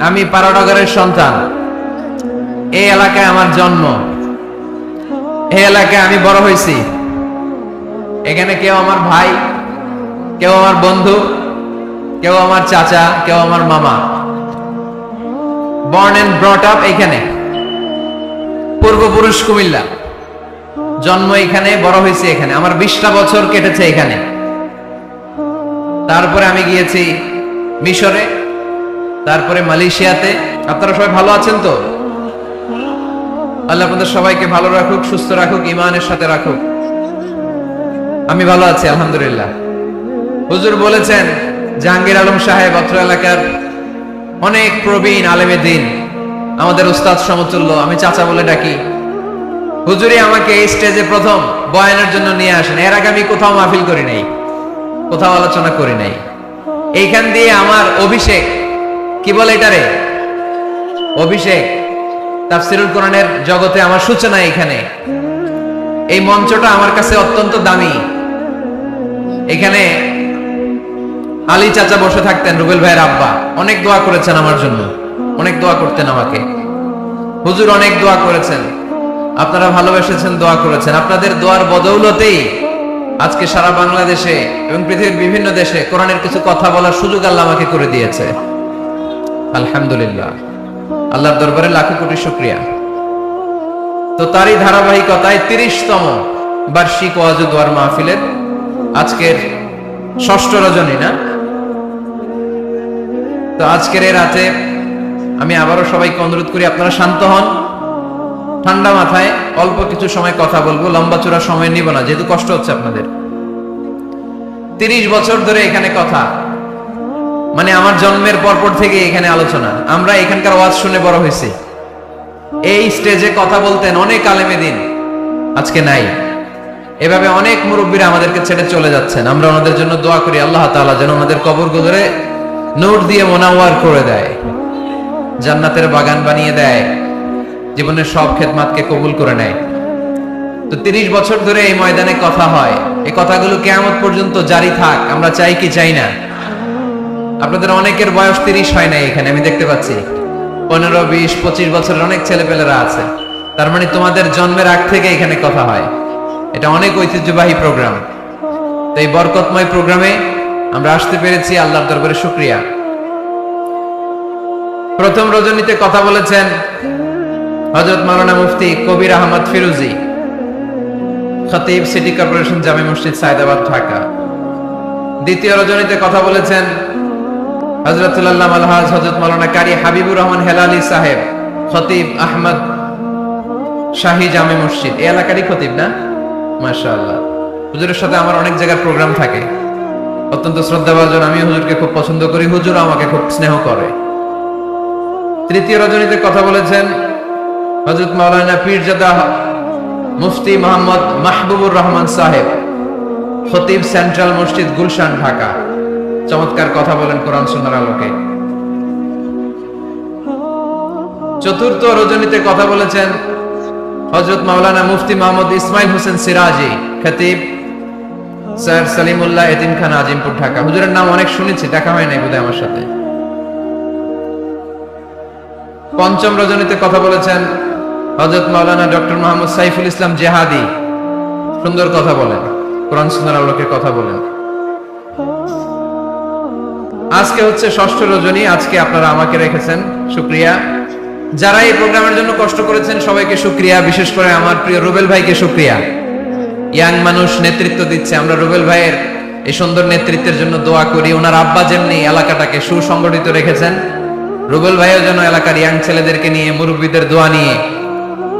আমি পারানগরের সন্তান। এই এলাকায় আমার জন্ম। এই এলাকায় আমি বড় হয়েছি। এখানে কেউ আমার ভাই, কেউ আমার বন্ধু, কেউ আমার চাচা, কেউ আমার মামা। বর্ন এন্ড ব্রট আপ এখানে। পূর্বপুরুষ কুমিল্লা। জন্ম এখানে, বড় হয়েছে এখানে। আমার বিশটা বছর কেটেছে এখানে। তারপরে আমি গিয়েছি মিশরে। তারপরে মালয়েশিয়াতে। আপনারা সবাই ভালো আছেন তো? আল্লাহ আপনাদের সবাইকে ভালো রাখুক, সুস্থ রাখুক ইমানের সাথে রাখুক। আমি ভালো আছি, আলহামদুলিল্লাহ। হুজুর বলেছেন, জাহাঙ্গীর আলম সাহেব অত্র এলাকার অনেক প্রবীণ আলেমে দিন। আমাদের উস্তাদ সমতুল্য, আমি চাচা বলে ডাকি। হুজুরি আমাকে এই স্টেজে প্রথম বয়ানের জন্য নিয়ে আসেন। এর আগে আমি কোথাও মাহফিল করি নাই, কোথাও আলোচনা করি নাই। এইখান দিয়ে আমার অভিষেক কি বলে এটারে? অভিষেক, তাফসিরুল কোরআনের জগতে আমার সূচনা এখানে। এই মঞ্চটা আমার কাছে অত্যন্ত দামি। এখানে আলী চাচা বসে থাকতেন, রুবেল ভাইয়ের আব্বা। অনেক দোয়া করেছেন আমার জন্য। অনেক দোয়া করতেন আমাকে। হুজুর অনেক দোয়া করেছেন। আপনারা ভালোবেসেছেন, দোয়া করেছেন। আপনাদের দোয়ার বদৌলতেই আজকে সারা বাংলাদেশে এবং পৃথিবীর বিভিন্ন দেশে কোরআনের কিছু কথা বলার সুযোগ আল্লাহ আমাকে করে দিয়েছে। আলহামদুলিল্লাহ। আল্লাহর দরবারে লাখো কোটি শুক্রিয়া। তো তারই ধারাবাহিকতায় তিরিশতম বার্ষিক ওয়াজ ও মাহফিলের আজকের ষষ্ঠ রজনী, না? তো আজকের এই রাতে আমি আবারও সবাইকে অনুরোধ করি, আপনারা শান্ত হন। ঠান্ডা মাথায় অল্প কিছু সময় কথা বলব, লম্বা চূড়া সময় নিব না, যেহেতু কষ্ট হচ্ছে আপনাদের। তিরিশ বছর ধরে এখানে কথা। মানে আমার জন্মের পরপর থেকে এখানে আলোচনা। আমরা এখানকার ওয়াজ শুনে বড় হয়েছি। এই স্টেজে কথা বলতেন অনেক আলেমে দিন। আজকে নাই। এভাবে অনেক মুরব্বীরা আমাদেরকে ছেড়ে চলে যাচ্ছেন। আমরা ওনাদের জন্য দোয়া করি, আল্লাহ তাআলা যেন ওনাদের কবর গুলোরে নোট দিয়ে মোনাওয়ার করে দেয়। জান্নাতের বাগান বানিয়ে দেয়। জীবনের সব খেদমাতকে কবুল করে নেয়। তো তিরিশ বছর ধরে এই ময়দানে কথা হয়। এই কথাগুলো কেয়ামত পর্যন্ত জারি থাক। আমরা চাই কি, চাই না। আপনাদের অনেকের বয়স তিরিশ হয় না এখানে, আমি দেখতে পাচ্ছি। পনেরো, বিশ, পঁচিশ বছরের অনেক ছেলেপেলেরা আছে। তার মানে তোমাদের জন্মের আগ থেকে এখানে কথা হয়। এটা অনেক ঐতিহ্যবাহী প্রোগ্রাম। তো এই বরকতময় প্রোগ্রামে আমরা আসতে পেরেছি আল্লাহর দরবারে শুক্রিয়া। প্রথম রজনীতে কথা বলেছেন হজরত মাওলানা মুফতি কবির আহমদ ফিরুজি, খতিব সিটি কর্পোরেশন জামে মসজিদ সায়দাবাদ, ঢাকা। দ্বিতীয় রজনীতে কথা বলেছেন হজরতুল্লাহ আলহাজ হজরত মাওলানা কারি হাবিবুর রহমান হেলালি সাহেব, খতিব আহমদ শাহী জামে মসজিদ। এই এলাকারই খতিব না? মাশাআল্লাহ। হুজুরের সাথে আমার অনেক জায়গার প্রোগ্রাম থাকে। অত্যন্ত শ্রদ্ধাভাজন আমি হুজুরকে খুব পছন্দ করি। হুজুর আমাকে খুব স্নেহ করে। তৃতীয় রজনীতে কথা বলেছেন হজরত মাওলানা পীরজাদা মুফতি মোহাম্মদ মাহবুবুর রহমান সাহেব, খতিব সেন্ট্রাল মসজিদ গুলশান, ঢাকা। চমৎকার কথা বলেন কোরআন সুন্নার আলোকে। চতুর্থ রজনীতে কথা বলেছেন হজরত মাওলানা মুফতি মোহাম্মদ ইসমাইল হোসেন সিরাজি, খতিব স্যার সালিমুল্লাহ এতিম খান আজিমপুর, ঢাকা। হুজুরের নাম অনেক শুনেছি, দেখা হয় নাই বোধহয় আমার সাথে। পঞ্চম রজনীতে কথা বলেছেন হজরত মাওলানা ডক্টর মোহাম্মদ সাইফুল ইসলাম জেহাদি। সুন্দর কথা বলেন, কোরআন সুন্দর আলোকের কথা বলেন। আজকে হচ্ছে ষষ্ঠ রজনী, আজকে আপনারা আমাকে রেখেছেন শুক্রিয়া যারা এই প্রোগ্রামের জন্য কষ্ট করেছেন, সবাইকে শুক্রিয়া বিশেষ করে আমার প্রিয় রুবেল ভাইকে শুক্রিয়া ইয়াং মানুষ নেতৃত্ব দিচ্ছে, আমরা রুবেল ভাইয়ের এই সুন্দর নেতৃত্বের জন্য দোয়া করি। ওনার আব্বা যেমনি এলাকাটাকে সুসংগঠিত রেখেছেন, রুবেল ভাইও যেন এলাকার ইয়াং ছেলেদেরকে নিয়ে মুরব্বীদের দোয়া নিয়ে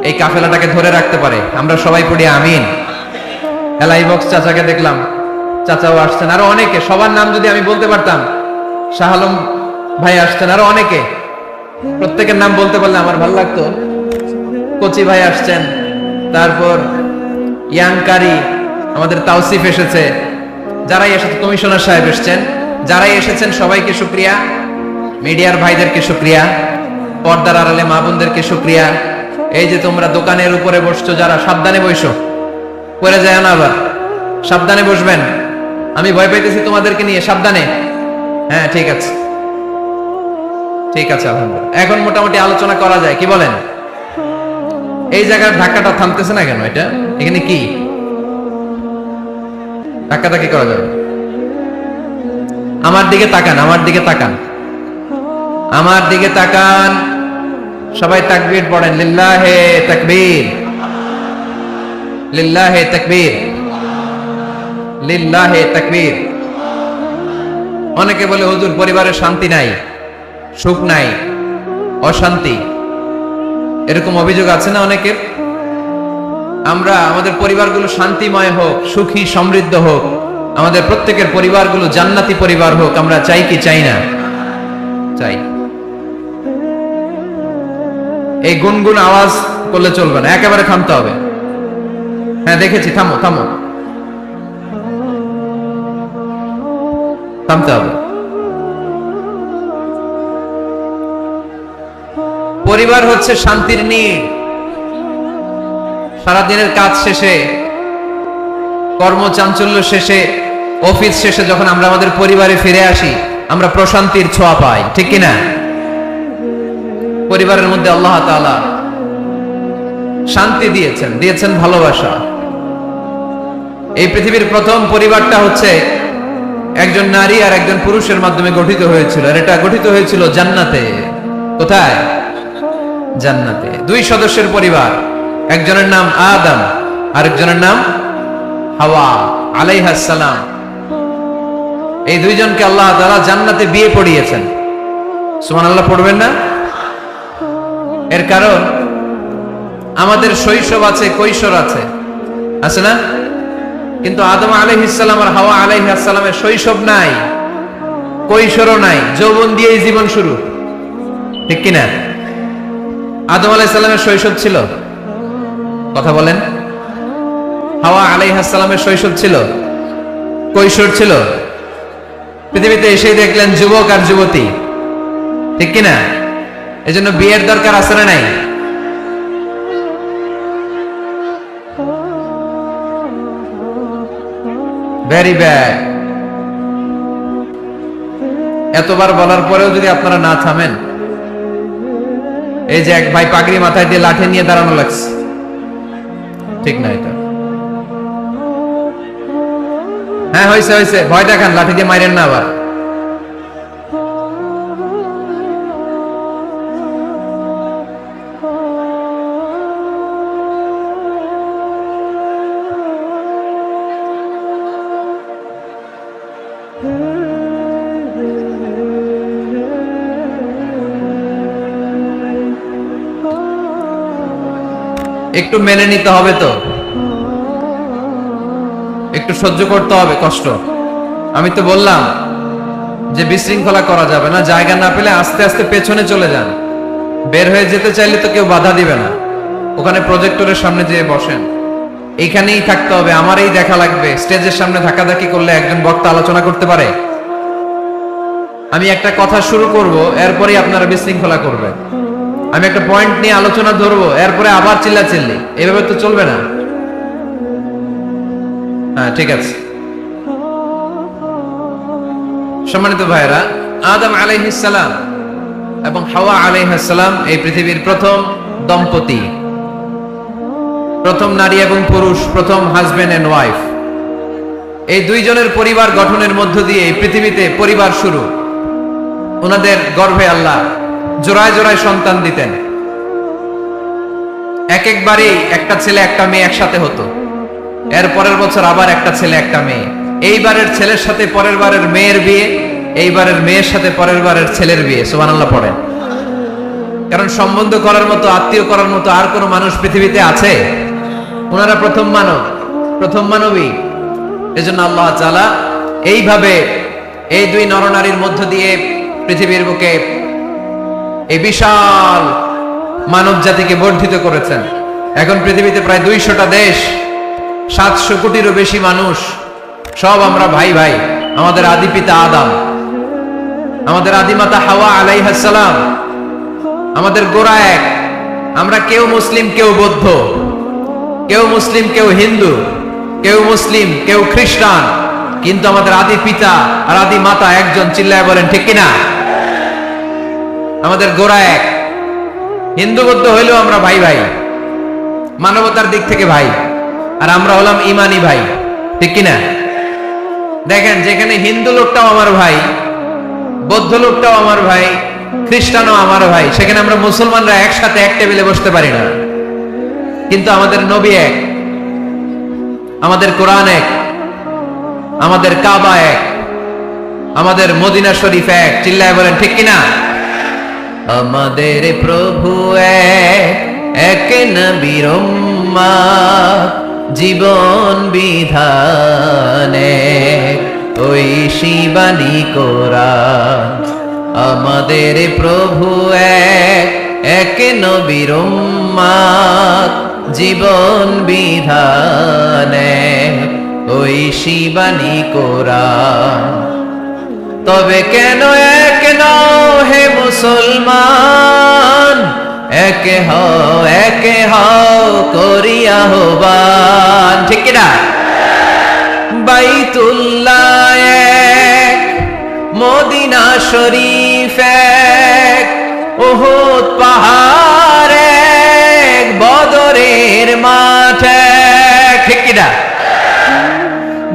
এই কাফেলাটাকে ধরে রাখতে পারে। আমরা সবাই পড়ি আমিন। এলাই বক্স চাচাকে দেখলাম, চাচাও আসছেন। আরও অনেকে, সবার নাম যদি আমি বলতে পারতাম শাহ আলম ভাই আসছেন, আরও অনেকে। প্রত্যেকের নাম বলতে পারলে আমার ভালো লাগতো। কচি ভাই আসছেন, তারপর ইয়াংকারি আমাদের তাওসিফ এসেছে। যারাই এসেছে, কমিশনার সাহেব এসেছেন। যারাই এসেছেন, সবাইকে শুক্রিয়া। মিডিয়ার ভাইদেরকে শুক্রিয়া। পর্দার আড়ালে মা বোনদেরকে শুক্রিয়া। এই যে তোমরা দোকানের উপরে বসছো, যারা সাবধানে বসো। পরে যায় না আবার। সাবধানে বসবেন। আমি ভয় পাইতেছি তোমাদেরকে নিয়ে, সাবধানে। হ্যাঁ ঠিক আছে। ঠিক আছে, আলহামদুলিল্লাহ। এখন মোটামুটি আলোচনা করা যায়, কি বলেন? এই জায়গার ধাক্কাটা থামতেছে না কেন এটা? এখানে কি? ধাক্কাটা কি করা যাবে? আমার দিকে তাকান, আমার দিকে তাকান। আমার দিকে তাকান। সবাই তাকবীর পড়েন, লিল্লাহে তাকবীর। লিল্লাহে তাকবীর। লিল্লাহে তাকবীর। অনেকে বলে, হুজুর, পরিবারে শান্তি নাই, সুখ নাই, অশান্তি। এরকম অভিযোগ আছে না অনেকের আমরা আমাদের পরিবারগুলো শান্তিময় হোক, সুখী, সমৃদ্ধ হোক, আমাদের প্রত্যেকের পরিবারগুলো জান্নাতি পরিবার হোক, আমরা চাই কি চাই না? চাই। এই গুনগুন আওয়াজ করলে চলবে না, একেবারে থামতে হবে। হ্যাঁ দেখেছি, থামো থামো। থামতে হবে। পরিবার হচ্ছে শান্তির নীড় সারাদিনের কাজ শেষে কর্মচাঞ্চল্য শেষে, অফিস শেষে যখন আমরা আমাদের পরিবারে ফিরে আসি, আমরা প্রশান্তির ছোঁয়া পাই, ঠিক কিনা? পরিবারের মধ্যে আল্লাহ তাআলা শান্তি দিয়েছেন দিয়েছেন ভালোবাসা। এই পৃথিবীর প্রথম পরিবারটা হচ্ছে একজন নারী আর একজন পুরুষের মাধ্যমে গঠিত হয়েছিল, আর এটা গঠিত হয়েছিল জান্নাতে। কোথায়? জান্নাতে। দুই সদস্যের পরিবার, একজনের নাম আদম, আরেকজনের নাম হাওয়া আলাইহাস সালাম। এই দুইজনকে আল্লাহ তাআলা জান্নাতে বিয়ে পড়িয়েছেন। সুবহানাল্লাহ, পড়বেন না? এর কারণ, আমাদের শৈশব আছে, কৈশোর আছে। আছে না? কিন্তু আদম আলাইহিসসালাম আর হাওয়া আলাইহিসসালামের শৈশব নাই, কৈশোরও নাই, যৌবন দিয়েই জীবন শুরু। ঠিক কিনা? আদম আলাইহিসসালামের শৈশব ছিল। কথা বলেন। হাওয়া আলাইহিসসালামের শৈশব ছিল। কৈশোর ছিল। পৃথিবীতে এসেই দেখলেন যুবক আর যুবতী। ঠিক কিনা? এজন্য বিয়ের দরকার আছে না নাই? ভেরি ব্যাড এতবার বলার পরেও যদি আপনারা না থামেন, এই যে এক ভাই পাগড়ি মাথায় দিয়ে লাঠি নিয়ে দাঁড়ানো লাগছে। ঠিক না এটা। হ্যাঁ হয়েছে হয়েছে। ভয় দেখান লাঠি দিয়ে মাইরেন না আবার। একটু মেনে নিতে হবে তো। একটু সহ্য করতে হবে, কষ্ট। আমি তো বললাম যে বিশৃঙ্খলা করা যাবে না, জায়গা না পেলে আস্তে আস্তে পেছনে চলে যান। বের হয়ে যেতে চাইলে তো কেউ বাধা দিবে না। ওখানে প্রজেক্টরের সামনে যেয়ে বসেন। এইখানেই থাকতে হবে, আমারই দেখা লাগবে। স্টেজের সামনে ধাক্কাধাক্কি করলে একজন বক্তা আলোচনা করতে পারে। আমি একটা কথা শুরু করব, এরপরেই আপনারা বিশৃঙ্খলা করবেন। আমি একটা পয়েন্ট নিয়ে আলোচনা ধরবো, এরপরে আবার চিল্লা চিল্লি এভাবে তো চলবে না। হ্যাঁ ঠিক আছে। সম্মানিত ভাইরা আদম আলাইহিসসালাম এবং হাওয়া আলাইহিসসালাম এই পৃথিবীর প্রথম দম্পতি। প্রথম নারী এবং পুরুষ, প্রথম হাজবেন্ড এন্ড ওয়াইফ এই দুইজনের পরিবার গঠনের মধ্য দিয়ে পৃথিবীতে পরিবার শুরু। ওনাদের গর্ভে আল্লাহ জোড়ায় জোড়ায় সন্তান দিতেন। এক একবারেই একটা ছেলে, একটা মেয়ে একসাথে হতো। এর পরের বছর আবার একটা ছেলে, একটা মেয়ে। এইবারের ছেলের সাথে পরের বারের মেয়ের বিয়ে এইবারের মেয়ের সাথে পরের বারের ছেলের বিয়ে। সোমান আল্লাহ পড়েন। কারণ সম্বন্ধ করার মতো, আত্মীয় করার মতো আর কোনো মানুষ পৃথিবীতে আছে? ওনারা প্রথম মানব, প্রথম মানবী। এজন্য আল্লাহ চালা এইভাবে এই দুই নরনারীর মধ্য দিয়ে পৃথিবীর বুকে এই বিশাল মানব জাতিকে বর্ধিত করেছেন। এখন পৃথিবীতে প্রায় দুইশোটা দেশ, সাতশো কোটিরও বেশি মানুষ, সব আমরা ভাই ভাই, আমাদের আদি পিতা আদাম, আমাদের আদিমাতা হাওয়া আলাইহাসালাম আমাদের গোড়া এক, আমরা কেউ মুসলিম, কেউ বৌদ্ধ, কেউ মুসলিম, কেউ হিন্দু, কেউ মুসলিম, কেউ খ্রিস্টান, কিন্তু আমাদের আদি পিতা আর আদি মাতা একজন চিল্লায় বলেন, ঠিক কিনা? আমাদের গোড়া এক। হিন্দু বৌদ্ধ হইলেও আমরা ভাই ভাই। মানবতার দিক থেকে ভাই। আর আমরা হলাম ইমানি ভাই। ঠিক কিনা? দেখেন, যেখানে হিন্দু লোকটাও আমার ভাই, বৌদ্ধ লোকটাও আমার ভাই, খ্রিস্টানও আমার ভাই, সেখানে আমরা মুসলমানরা একসাথে এক টেবিলে বসতে পারি না। কিন্তু আমাদের নবী এক, আমাদের কোরআন এক, আমাদের কাবা এক, আমাদের মদিনা শরীফ এক। চিল্লায় বলেন, ঠিক কিনা? আমাদের প্রভু এক নবীর জীবন বিধানে ওই শিবানী কোরআন আমাদের প্রভু এক নবীর জীবন বিধানে ওই শিবানী কোরআন তবে কেন এক নও হে মুসলমান, একে হও একে হও করিয়া হবান। ঠিক কিনা বাইতুল্লাহ এক, মদিনা শরীফ এক, উহুদ পাহাড় এক, বদরের মাঠ এক। ঠিক কিনা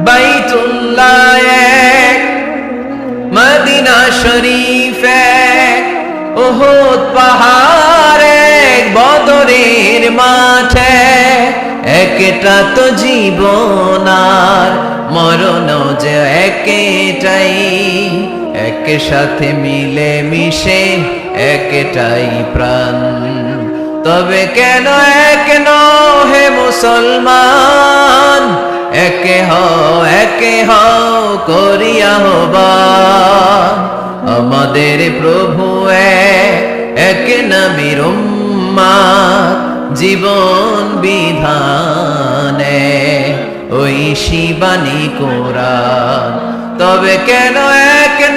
বাইতুল্লাহ এক, মদিনা শরীফ এক উহুদ পাহাড় বদরের মাঠে। একটা তো জীবন আর মরণ যে একটাই। এক সাথে মিলে মিশে একটাই প্রাণ। তবে কেন এক নও হে মুসলমান? একে হও একে হও করিয়া হবা। আমাদের প্রভু এক, উম্মাত, জীবন বিধানে। ওই শিবানী কোরআন তবে কেন এক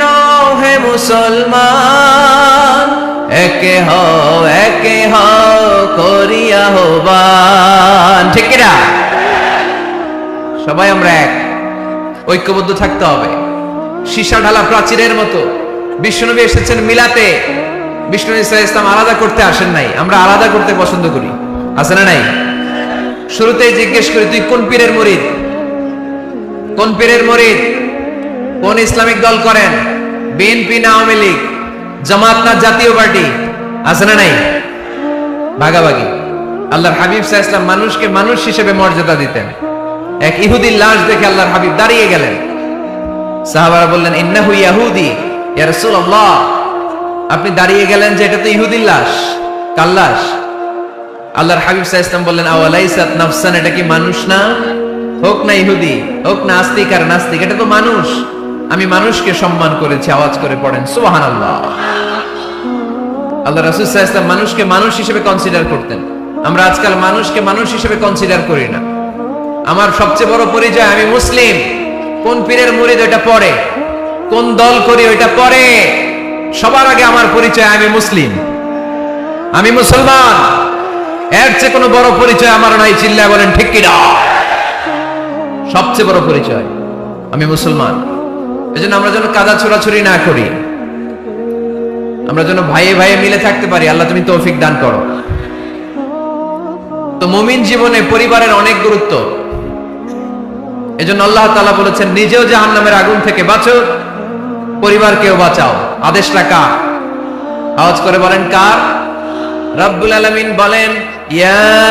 হে মুসলমান? একে হও একে হও করিয়া হবান ঠিক সবাই আমরা এক। ঐক্যবদ্ধ থাকতে হবে। সীসা ঢালা প্রাচীরের মতো। বিষ্ণুনবী এসেছেন মিলাতে। বিষ্ণু ইসা ইসলাম আলাদা করতে আসেন নাই। আমরা আলাদা করতে পছন্দ করি। আছে না নাই? শুরুতেই জিজ্ঞেস করি, তুই কোন পীরের মরিদ? কোন পীরের মরিদ? কোন ইসলামিক দল করেন? বিএনপি না আওয়ামী লীগ? জামাত না জাতীয় পার্টি? আছে না নাই? ভাগাভাগি। আল্লাহর হাবিব সাহা ইসলাম মানুষকে মানুষ হিসেবে মর্যাদা দিতেন। এক ইহুদির লাশ দেখে আল্লাহর হাবিব দাঁড়িয়ে গেলেন। সাহাবারা বললেন, ইন্নাহু ইয়াহুদি, ইয়া রাসূলুল্লাহ। আপনি দাঁড়িয়ে গেলেন যে এটা তো ইহুদির লাশ, কার লাশ? আল্লাহর হাবিব সাহা ইসলাম বললেন, আওয়ালাইসাত নাফসান? এটা কি মানুষ না? হোক না ইহুদি, হোক না আস্তিক আর নাস্তিক, এটা তো মানুষ। আমি মানুষকে সম্মান করেছি, আওয়াজ করে পড়েন, সুবহানাল্লাহ। আল্লাহ রাসূল আলাইহি ওয়াসাল্লাম মানুষকে মানুষ হিসেবে কনসিডার করতেন। আমরা আজকাল মানুষকে মানুষ হিসেবে কনসিডার করি না। আমার সবচেয়ে বড় পরিচয়, আমি মুসলিম। কোন পীরের মুরিদ ওইটা পরে কোন দল করি ওইটা পরে সবার আগে আমার পরিচয়, আমি মুসলিম। আমি মুসলমান। এর চেয়ে কোনো বড় পরিচয় আমার নাই চিল্লা বলেন, ঠিক কিনা? সবচেয়ে বড় পরিচয়, আমি মুসলমান। এই জন্য আমরা যেন কাদা ছোড়াছুরি না করি। আমরা যেন ভাইয়ে ভাইয়ে মিলে থাকতে পারি। আল্লাহ তুমি তৌফিক দান করো। তো মুমিন জীবনে পরিবারের অনেক গুরুত্ব। এজন্য আল্লাহ তালা বলেছেন, নিজেও জাহান নামের আগুন থেকে বাঁচো, পরিবারকেও বাঁচাও। আদেশটা কার? আওয়াজ করে বলেন, কার? রাব্বুল আলামিন বলেন, ইয়া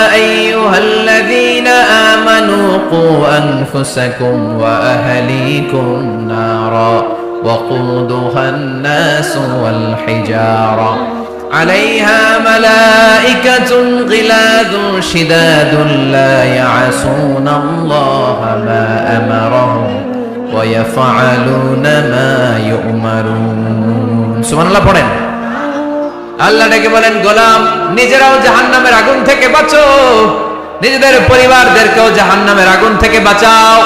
عليها ملائكة غلاظ شداد لا يعصون الله ما أمرهم ويفعلون ما يؤمرون سبحان الله পড়েন আল্লাহ ডেকে বলেন গোলাম নিজেরাও জাহান্নামের আগুন থেকে বাঁচো নিজেদের পরিবারদেরকেও জাহান্নামের আগুন থেকে বাঁচাও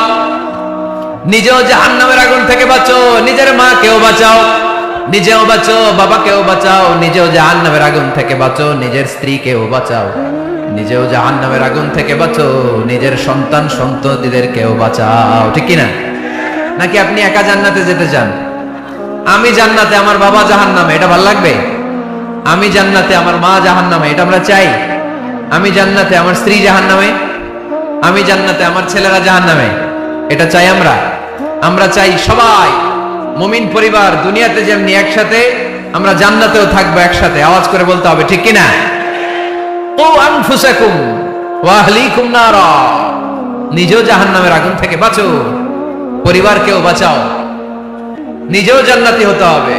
নিজেও জাহান্নামের আগুন থেকে বাঁচো নিজের মাকেও বাঁচাও নিজেও বাঁচো, বাবাকেও বাঁচাও, নিজেও জাহান্নামের আগুন থেকে বাঁচো, নিজের স্ত্রীকেও বাঁচাও। নিজেও জাহান্নামের আগুন থেকে বাঁচো, নিজের সন্তান সন্ততিদেরকেও বাঁচাও। ঠিক কিনা? নাকি আপনি একা জান্নাতে যেতে চান? আমি জান্নাতে আমার বাবা জাহান্নামে, এটা ভালো লাগবে? আমি জান্নাতে আমার মা জাহান্নামে, এটা আমরা চাই। আমি জান্নাতে আমার স্ত্রী জাহান্নামে, আমি জান্নাতে আমার ছেলেরা জাহান্নামে, এটা চাই আমরা। আমরা চাই সবাই মুমিন পরিবার দুনিয়াতে যেমনি একসাথে, আমরা জান্নাতেও থাকব একসাথে। আওয়াজ করে বলতে হবে, ঠিক কিনা? ও আনফুসাকুম ওয়া আহলিকুম নারা। নিজেও জাহান্নামের আগুন থেকে বাঁচো। পরিবারকেও বাঁচাও। নিজেও জান্নাতি হতে হবে।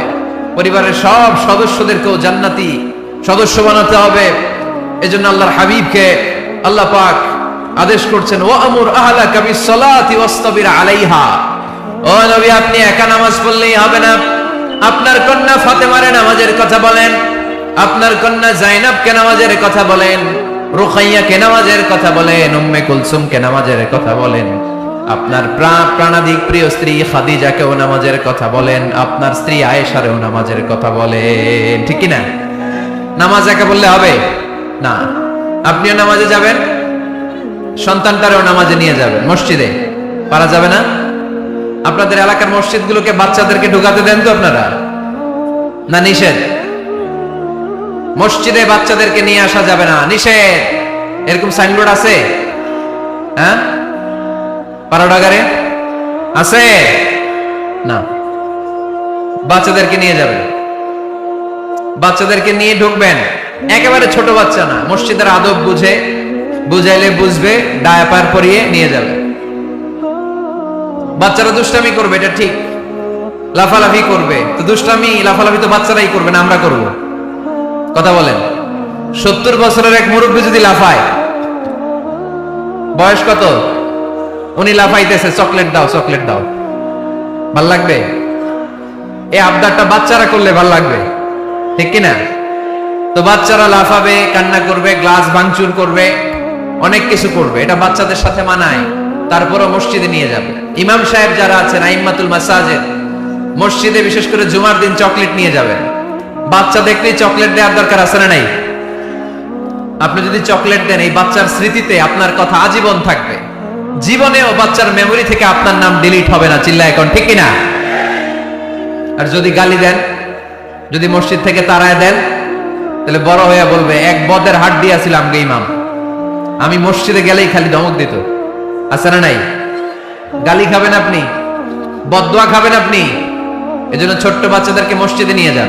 পরিবারের সব সদস্যদেরকেও জান্নাতি সদস্য বানাতে হবে। এজন্য আল্লাহর হাবিবকে আল্লাহ পাক আদেশ করছেন ও আমুর আহলা কবি সলাতি ওয়াস্তাবির আলাইহা। ও নবী, আপনি একা নামাজ পড়লেই হবে না। আপনার কন্যা ফাতেমারে নামাজের কথা বলেন। আপনার কন্যা জাইনাবকে নামাজের কথা বলেন। রুখাইয়াকে নামাজের কথা বলেন। উম্মে কুলসুমকে নামাজের কথা বলেন। আপনার প্রাণ প্রাণাধিক প্রিয় স্ত্রী খাদিজাকেও নামাজের কথা বলেন। আপনার স্ত্রী আয়েশারেও নামাজের কথা বলেন। ঠিক না নামাজ একা বললে হবে? না। আপনিও নামাজে যাবেন? সন্তানটারেও নামাজে নিয়ে যাবেন। মসজিদে? পারা যাবে না? আপনাদের এলাকার মসজিদগুলোকে বাচ্চাদেরকে ঢুকাতে দেন তো আপনারা? না নিষেধ? মসজিদে বাচ্চাদেরকে নিয়ে আসা যাবে না। নিষেধ! এরকম সাইনবোর্ড আছে? হ্যাঁ? পারাডাগারে আছে? না। বাচ্চাদেরকে নিয়ে যাবেন। বাচ্চাদেরকে নিয়ে ঢুকবেন। একেবারে ছোট বাচ্চা না। মসজিদের আদব বুঝে, বুঝাইলে বুঝবে, ডায়াপার পরিয়ে নিয়ে যাবে বাচ্চারা দুষ্টামি করবে, এটা ঠিক। লাফালাফি করবে। তো দুষ্টামি, লাফালাফি তো বাচ্চারাই করবে না, আমরা করব। কথা বলেন। সত্তর বছরের এক মুরব্বী যদি লাফায়, বয়স কত? উনি লাফাইতেছে, চকলেট দাও চকলেট দাও। ভালো লাগবে? এই আবদারটা বাচ্চারা করলে ভালো লাগবে। ঠিক কিনা? তো বাচ্চারা লাফাবে, কান্না করবে, গ্লাস ভাঙচুর করবে, অনেক কিছু করবে। এটা বাচ্চাদের সাথে মানায়। তারপরও মসজিদে নিয়ে যাবে। ইমাম সাহেব যারা আছেন আইম্মাতুল মাসাজের মসজিদে বিশেষ করে জুমার দিন চকলেট নিয়ে যাবেন বাচ্চা দেখলেই চকলেট দেওয়ার দরকার আছে না নাই? আপনি যদি চকলেট দেন, এই বাচ্চার স্মৃতিতে আপনার কথা আজীবন থাকবে। জীবনেও বাচ্চার মেমোরি থেকে আপনার নাম ডিলিট হবে না চিল্লা এখন ঠিক কিনা? আর যদি গালি দেন, যদি মসজিদ থেকে তাড়ায় দেন, তাহলে বড় হয়ে বলবে, এক বদের হাট দিয়েছিলাম গে ইমাম। আমি মসজিদে গেলেই খালি ধমক দিত। আছে না নাই? গালি খাবেন আপনি? বদোয়া খাবেন আপনি? এজন্য ছোট্ট বাচ্চাদেরকে মসজিদে নিয়ে যান।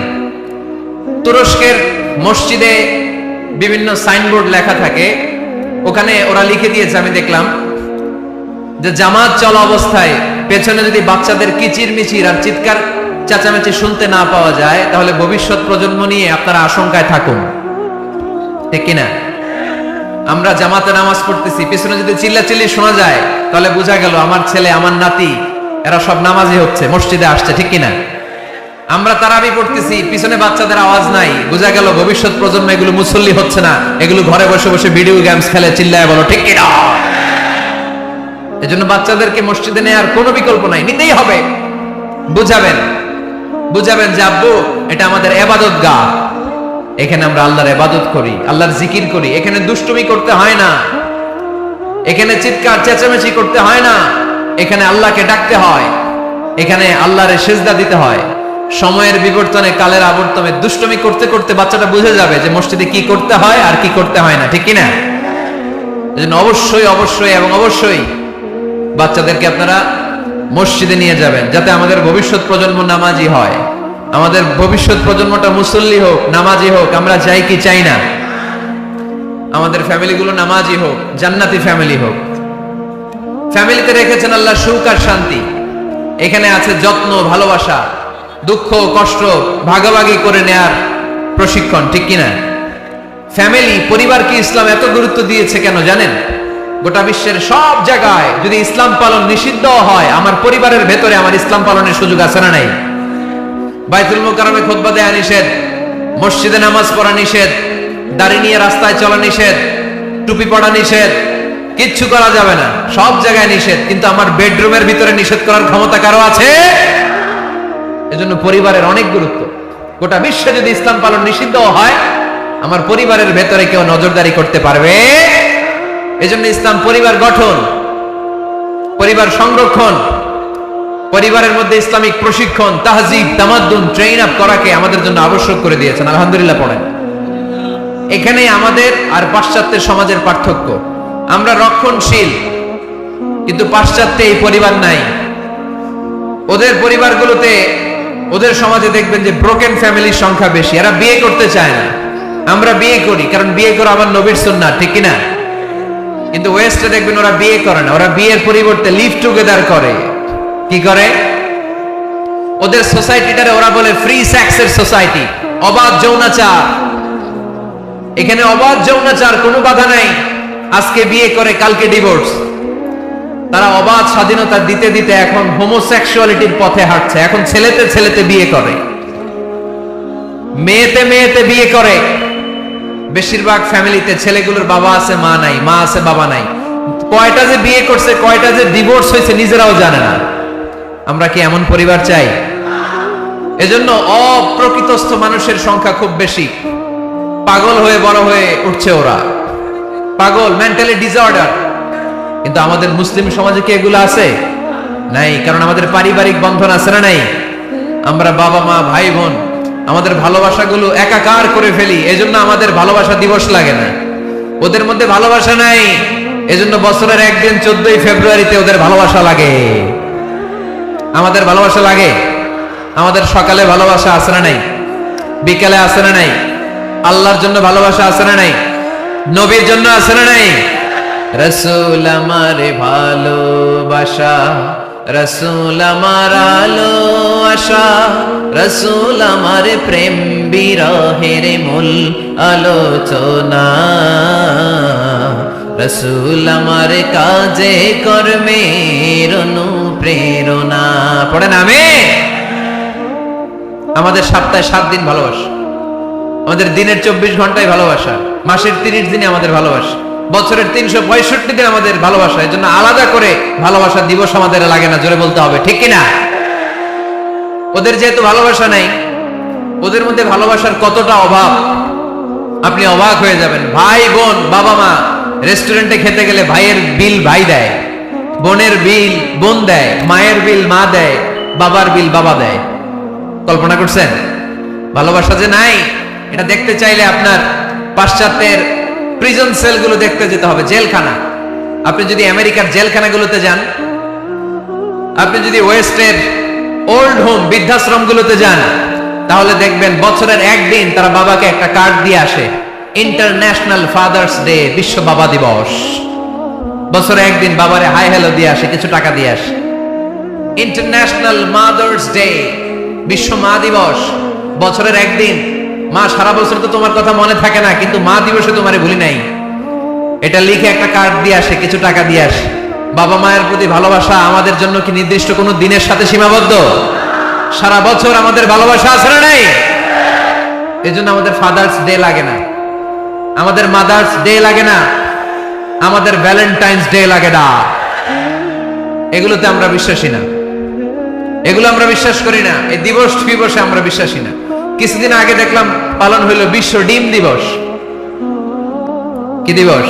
তুরস্কের মসজিদে বিভিন্ন সাইনবোর্ড লেখা থাকে। ওখানে ওরা লিখে দিয়েছে, আমি দেখলাম, যে জামাত চলা অবস্থায় পেছনে যদি বাচ্চাদের কিচির মিচির আর চিৎকার চেঁচামেচি শুনতে না পাওয়া যায়, তাহলে ভবিষ্যৎ প্রজন্ম নিয়ে আপনারা আশঙ্কায় থাকুন। ঠিক কিনা? আমরা জামাতে নামাজ পড়তেছি, পিছনে যদি চিল্লা চিল্লি শোনা যায়, তাহলে বোঝা গেল আমার ছেলে, আমার নাতি, এরা সব নামাজি হচ্ছে, মসজিদে আসছে, ঠিক কিনা? আমরা তারাবি পড়তেছি, পিছনে বাচ্চাদের আওয়াজ নাই, বোঝা গেল ভবিষ্যৎ প্রজন্ম এগুলো মুসল্লি হচ্ছে না, এগুলো ঘরে বসে বসে ভিডিও গেমস খেলে, চিল্লায় বলো, ঠিক কিনা? এজন্য বাচ্চাদেরকে মসজিদে নেওয়ার কোনো বিকল্প নাই, নিতেই হবে। বুঝাবেন? বুঝাবেন যে, আব্বু, এটা আমাদের এবাদত গা এখানে আমরা আল্লাহর এবাদত করি, আল্লাহর জিকির করি, এখানে দুষ্টুমি করতে হয় না। এখানে চিৎকার, চেঁচামেচি করতে হয় না। এখানে আল্লাহকে ডাকতে হয়, এখানে আল্লাহরে সেজদা দিতে হয়। সময়ের বিবর্তনে কালের আবর্তনে দুষ্টুমি করতে করতে বাচ্চাটা বুঝে যাবে যে মসজিদে কি করতে হয় আর কি করতে হয় না, ঠিক কি না এজন্য অবশ্যই অবশ্যই এবং অবশ্যই বাচ্চাদেরকে আপনারা মসজিদে নিয়ে যাবেন, যাতে আমাদের ভবিষ্যৎ প্রজন্ম নামাজি হয়। আমাদের ভবিষ্যৎ প্রজন্মটা মুসল্লি হোক, নামাজি হোক, আমরা চাই কি চাই না। আমাদের ফ্যামিলিগুলো নামাজি হোক, জান্নাতি ফ্যামিলি হোক। ফ্যামিলিতে রেখেছেন আল্লাহ সুখ আর শান্তি। এখানে আছে যত্ন, ভালোবাসা, দুঃখ, কষ্ট ভাগাভাগি করে নেয়ার প্রশিক্ষণ, ঠিক কিনা? ফ্যামিলি, পরিবারকে ইসলাম এত গুরুত্ব দিয়েছে কেন জানেন? গোটা বিশ্বের সব জায়গায় যদি ইসলাম পালন নিষিদ্ধ হয়, আমার পরিবারের ভেতরে আমার ইসলাম পালনের সুযোগ আছে না নাই? বাইতুল মোকারমে খোদবা দেয়া নিষেধ। মসজিদে নামাজ পড়া নিষেধ। দাড়ি নিয়ে রাস্তায় চলা নিষেধ। টুপি পড়া নিষেধ। কিচ্ছু করা যাবে না। সব জায়গায় নিষেধ। কিন্তু আমার বেডরুমের ভিতরে নিষেধ করার ক্ষমতা কারও আছে? এজন্য পরিবারের অনেক গুরুত্ব। গোটা বিশ্বে যদি ইসলাম পালন নিষিদ্ধ হয়, আমার পরিবারের ভেতরে কেউ নজরদারি করতে পারবে? এজন্য ইসলাম পরিবার গঠন, পরিবার সংরক্ষণ পরিবারের মধ্যে ইসলামিক প্রশিক্ষণ, তাহজিব, তামাদ্দুন ট্রেন আপ করাকে আমাদের জন্য আবশ্যক করে দিয়েছেন। আলহামদুলিল্লাহ পড়েন। এখানে আমাদের আর পাশ্চাত্যের সমাজের পার্থক্য। আমরা রক্ষণশীল, কিন্তু পাশ্চাত্যে এই পরিবার নাই। ওদের পরিবারগুলোতে, ওদের সমাজে দেখবেন যে ব্রোকেন ফ্যামিলির সংখ্যা বেশি। এরা বিয়ে করতে চায় না। আমরা বিয়ে করি, কারণ বিয়ে করা আমার নবীর সুন্না ঠিক কিনা? কিন্তু ওয়েস্টে দেখবেন ওরা বিয়ে করে না। ওরা বিয়ের পরিবর্তে লিভ টুগেদার করে। কি করে? ওদের সোসাইটিটারে ওরা বলে ফ্রি সেক্সের সোসাইটি অবাধ যৌনাচার। এখানে অবাধ যৌনাচার, কোনো বাধা নাই। আজকে বিয়ে করে, কালকে ডিভোর্স তারা অবাধ স্বাধীনতা দিতে দিতে এখন হোমোসেক্সুয়ালিটির পথে হাঁটছে। এখন ছেলেতে ছেলেতে বিয়ে করে। মেয়েতে মেয়েতে বিয়ে করে। বেশিরভাগ ফ্যামিলিতে ছেলেগুলোর বাবা আছে, মা নাই, মা আছে, বাবা নাই। কয়টা যে বিয়ে করছে, কয়টা যে ডিভোর্স হয়েছে নিজেরাও জানে না। আমরা কি এমন পরিবার চাই? এজন্য অপ্রকৃতস্থ মানুষের সংখ্যা খুব বেশি। পাগল হয়ে বড় হয়ে উঠছে ওরা। পাগল মেন্টালি ডিসঅর্ডার কিন্তু আমাদের মুসলিম সমাজে কি এগুলো আছে? নাই, কারণ আমাদের পারিবারিক বন্ধন আছে না নাই? আমরা বাবা, মা, ভাই, বোন, আমাদের ভালোবাসাগুলো একাকার করে ফেলি। এজন্য আমাদের ভালোবাসা দিবস লাগে না। ওদের মধ্যে ভালোবাসা নাই। এজন্য বছরের একদিন, চোদ্দই ফেব্রুয়ারিতে ওদের ভালোবাসা লাগে। আমাদের ভালোবাসা লাগে? আমাদের সকালে ভালোবাসা আছে না নাই? বিকালে আছে না নাই? আল্লাহর জন্য ভালোবাসা আছে না নাই? নবীর জন্য আছে না নাই? রসুল আমার ভালোবাসা, রসুল আমার আলো আশা রসুল আমার প্রেম বিরহের মূল আলোচনা। রসুল আমার কাজে কর্মের অনুপ্রেরণা পড়েন আমি আমাদের সপ্তাহে সাত দিন ভালোবাসা। আমাদের দিনের চব্বিশ ঘন্টায় ভালোবাসা। মাসের তিরিশ দিনে আমাদের ভালোবাসা। বছরের তিনশো পঁয়ষট্টি দিন আমাদের ভালোবাসা। এই জন্য আলাদা করে ভালোবাসা দিবস আমাদের লাগে না, জোরে বলতে হবে, ঠিক কিনা? ওদের যেহেতু ভালোবাসা নাই, ওদের মধ্যে ভালোবাসার কতটা অভাব? আপনি অবাক হয়ে যাবেন। ভাই, বোন, বাবা, মা রেস্টুরেন্টে খেতে গেলে ভাইয়ের বিল ভাই দেয়। বোনের বিল বোন দেয়, মায়ের বিল মা দেয়, বাবার বিল বাবা দেয়। কল্পনা করছেন? ভালোবাসা যে নাই, এটা দেখতে চাইলে আপনার পাশ্চাত্যের প্রিজন সেলগুলো দেখতে যেতে হবে, জেলখানা। আপনি যদি আমেরিকার জেলখানাগুলোতে যান, আপনি যদি ওয়েস্টের ওল্ড হোম বৃদ্ধাশ্রমগুলোতে যান, তাহলে দেখবেন বছরের একদিন তারা বাবাকে একটা কার্ড দিয়ে আসে, ইন্টারন্যাশনাল ফাদার্স ডে, বিশ্ব বাবা দিবস। বছরে একদিন বাবারে হাই হ্যালো দিয়ে আসে, কিছু টাকা দিয়ে আসে। ইন্টারন্যাশনাল মাদার্স ডে বিশ্ব মা দিবস, বছরের একদিন। মা, সারা বছর তো তোমার কথা মনে থাকে না, কিন্তু মা দিবসে তোমারে ভুলি নাই। এটা লিখে একটা কার্ড দিয়ে আসে, কিছু টাকা দিয়ে আসে। বাবা মায়ের প্রতি ভালোবাসা আমাদের জন্য কি নির্দিষ্ট কোনো দিনের সাথে সীমাবদ্ধ? সারা বছর আমাদের ভালোবাসা আছে না নাই? এই জন্য আমাদের ফাদার্স ডে লাগে না। আমাদের মাদার্স ডে লাগে না। আমাদের ভ্যালেন্টাইন্স ডে লাগে না। এগুলোতে আমরা বিশ্বাসী না। এগুলো আমরা বিশ্বাস করি না। এই দিবস দিবসে আমরা বিশ্বাসী না। কিছুদিন আগে দেখলাম পালন হইল বিশ্ব ডিম দিবস। কি দিবস?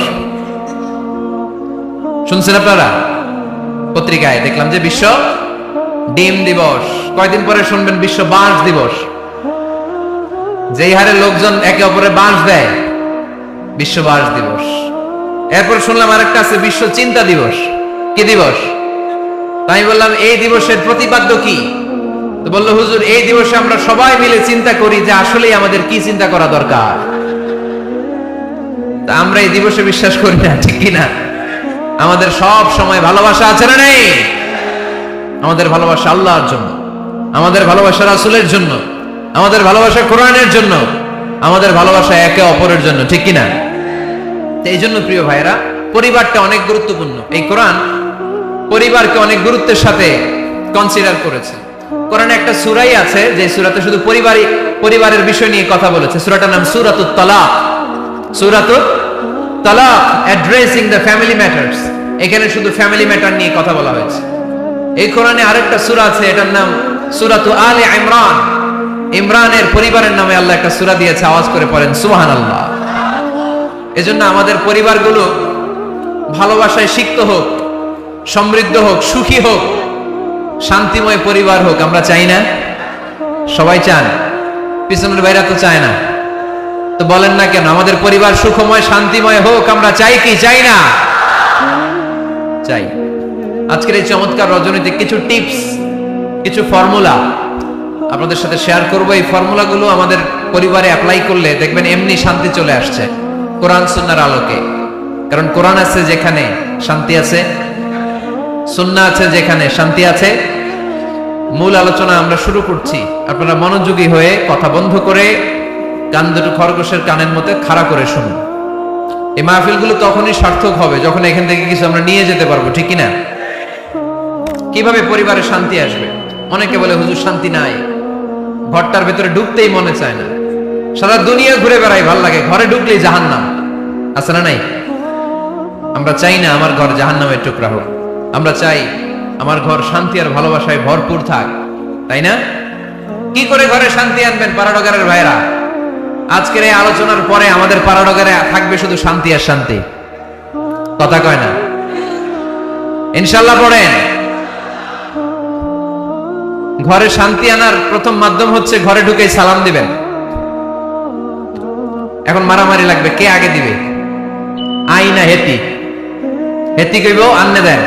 শুনছেন আপনারা? পত্রিকায় দেখলাম যে বিশ্ব ডিম দিবস। কয়দিন পরে শুনবেন বিশ্ব বাঁশ দিবস। যেই হারে লোকজন একে অপরে বাঁশ দেয়, বিশ্ব বাঁশ দিবস। এরপর শুনলাম আরেকটা আছে, বিশ্ব চিন্তা দিবস। কি দিবস? তাই বললাম, এই দিবসের প্রতিপাদ্য কি? তো বলল, হুজুর, এই দিবসে আমরা সবাই মিলে চিন্তা করি যে আসলেই আমাদের কি চিন্তা করা দরকার। তা আমরা এই দিবসে বিশ্বাস করি না, ঠিক কিনা আমাদের সব সময় ভালোবাসা আছে না নেই? আমাদের ভালোবাসা আল্লাহর জন্য, আমাদের ভালোবাসা রাসুলের জন্য, আমাদের ভালোবাসা কোরআনের জন্য, আমাদের ভালোবাসা একে অপরের জন্য, ঠিক কিনা এই জন্য প্রিয় ভাইরা পরিবারটা অনেক গুরুত্বপূর্ণ। এই কোরআন পরিবারকে অনেক গুরুত্বের সাথে কনসিডার করেছে। কোরআনে একটা সুরাই আছে, যে সুরাতে শুধু পরিবারই পরিবারের বিষয় নিয়ে কথা বলেছে। সুরাটার নাম সুরাতুত তালাক। সুরাতুত তালাক অ্যাড্রেসিং দ্য ফ্যামিলি ম্যাটার্স এখানে শুধু ফ্যামিলি ম্যাটার নিয়ে কথা বলা হয়েছে। এই কোরআনে আরেকটা সূরা আছে, এটার নাম সূরাতু আলে ইমরান। ইমরানের পরিবারের নামে আল্লাহ একটা সুরা দিয়েছে, আওয়াজ করে পড়েন, সুবহানাল্লাহ। এজন্য আমাদের পরিবারগুলো ভালোবাসায় সিক্ত হোক, সমৃদ্ধ হোক, সুখী হোক, শান্তিময় পরিবার হোক, আমরা চাই না? সবাই চান? পিছনের বাইরা তো চায় না। তো বলেন না কেন, আমাদের পরিবার সুখময়, শান্তিময় হোক, আমরা চাই কি? চাই না? চাই। আজকের এই চমৎকার রজনীতে কিছু টিপস, কিছু ফর্মুলা আপনাদের সাথে শেয়ার করব। এই ফর্মুলাগুলো আমাদের পরিবারে অ্যাপ্লাই করলে দেখবেন এমনি শান্তি চলে আসছে। কোরআন সুন্নার আলোকে। কারণ কোরআন আছে যেখানে শান্তি আছে, সুন্না আছে যেখানে শান্তি আছে। মূল আলোচনা আমরা শুরু করছি। আপনারা মনোযোগী হয়ে কথা বন্ধ করে কান দুটো খরগোশের কানের মধ্যে খাড়া করে শুনুন। এই মাহফিলগুলো তখনই সার্থক হবে, যখন এখান থেকে কিছু আমরা নিয়ে যেতে পারব, ঠিক কি না কীভাবে পরিবারে শান্তি আসবে? অনেকে বলে, হুজুর, শান্তি নাই। ঘরটার ভেতরে ঢুকতেই মনে চায় না। সারা দুনিয়া ঘুরে বেড়াই, ভালো লাগে। ঘরে ঢুকলেই জাহান্নাম। আছে না নাই? আমরা চাই না আমার ঘর জাহান্নামের টুকরা হোক। আমরা চাই আমার ঘর শান্তি আর ভালোবাসায় ভরপুর থাক। তাই না? কি করে ঘরে শান্তি আনবেন পারাডগারের ভাইরা আজকের এই আলোচনার পরে আমাদের পারাডগারে থাকবে শুধু শান্তি আর শান্তি। কথা কয় না? ইনশাল্লাহ পড়েন। ঘরে শান্তি আনার প্রথম মাধ্যম হচ্ছে ঘরে ঢুকে সালাম দিবেন। এখন মারামারি লাগবে কে আগে দিবে? আই না হেতি। হেতি কইব আন্নে দেন।